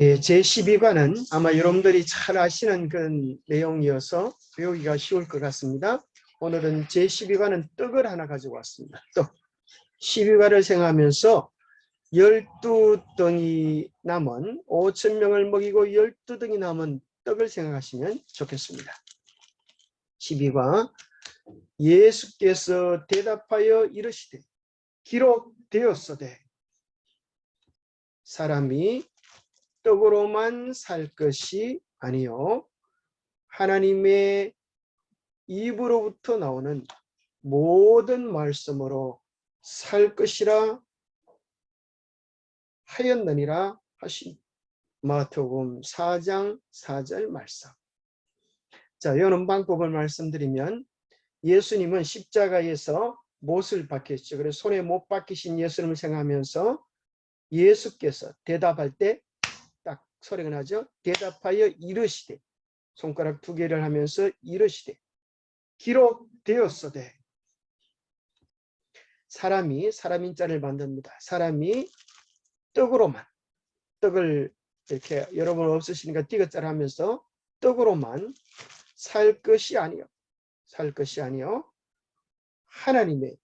예, 제12과는 아마 여러분들이 잘 아시는 그 내용이어서 배우기가 쉬울 것 같습니다. 오늘은 제12과는 떡을 하나 가지고 왔습니다. 떡. 12과를 생각하면서 12등이 남은 5천 명을 먹이고 12등이 남은 떡을 생각하시면 좋겠습니다. 12과 예수께서 대답하여 이르시되 기록되었어되 사람이 떡으로만 살 것이 아니요 하나님의 입으로부터 나오는 모든 말씀으로 살 것이라 하였느니라 하신 마태복음 4장 4절 말씀. 자, 여는 방법을 말씀드리면 예수님은 십자가에서 못을 박혔죠. 그래서 손에 못 박히신 예수님을 생각하면서 예수께서 대답할 때 딱 소리가 나죠. 대답하여 이르시되 손가락 두 개를 하면서 이르시되 기록되었어되 사람이 사람인 자를 만듭니다. 사람이 떡으로만 떡을 이렇게 여러분 없으시니까 띠거자를 하면서 떡으로만 살 것이 아니요 살 것이 아니요 하나님의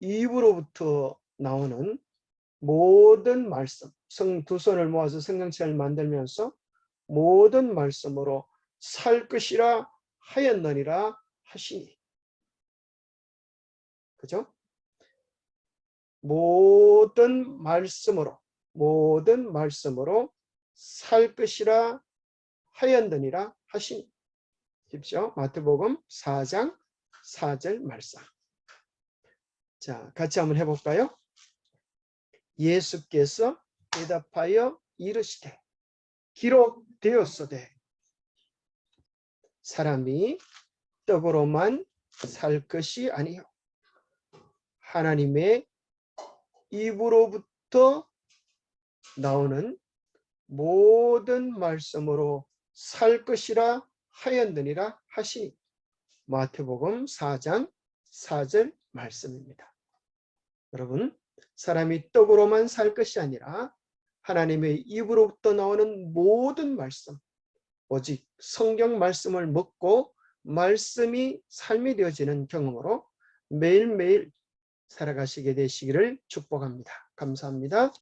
입으로부터 나오는 모든 말씀 성 두 손을 모아서 성경책을 만들면서 모든 말씀으로 살 것이라 하였느니라 하시니 그죠? 모든 말씀으로 모든 말씀으로 살 것이라 하였느니라 하시니 십시오. 마태복음 4장 4절 말씀. 자, 같이 한번 해볼까요? 예수께서 대답하여 이르시되 기록되었으되. 사람이 떡으로만 살 것이 아니요. 하나님의 입으로부터 나오는 모든 말씀으로 살 것이라 하였느니라 하시니 마태복음 4장 4절 말씀입니다. 여러분 사람이 떡으로만 살 것이 아니라 하나님의 입으로부터 나오는 모든 말씀 오직 성경 말씀을 먹고 말씀이 삶이 되어지는 경험으로 매일매일 살아가시게 되시기를 축복합니다. 감사합니다.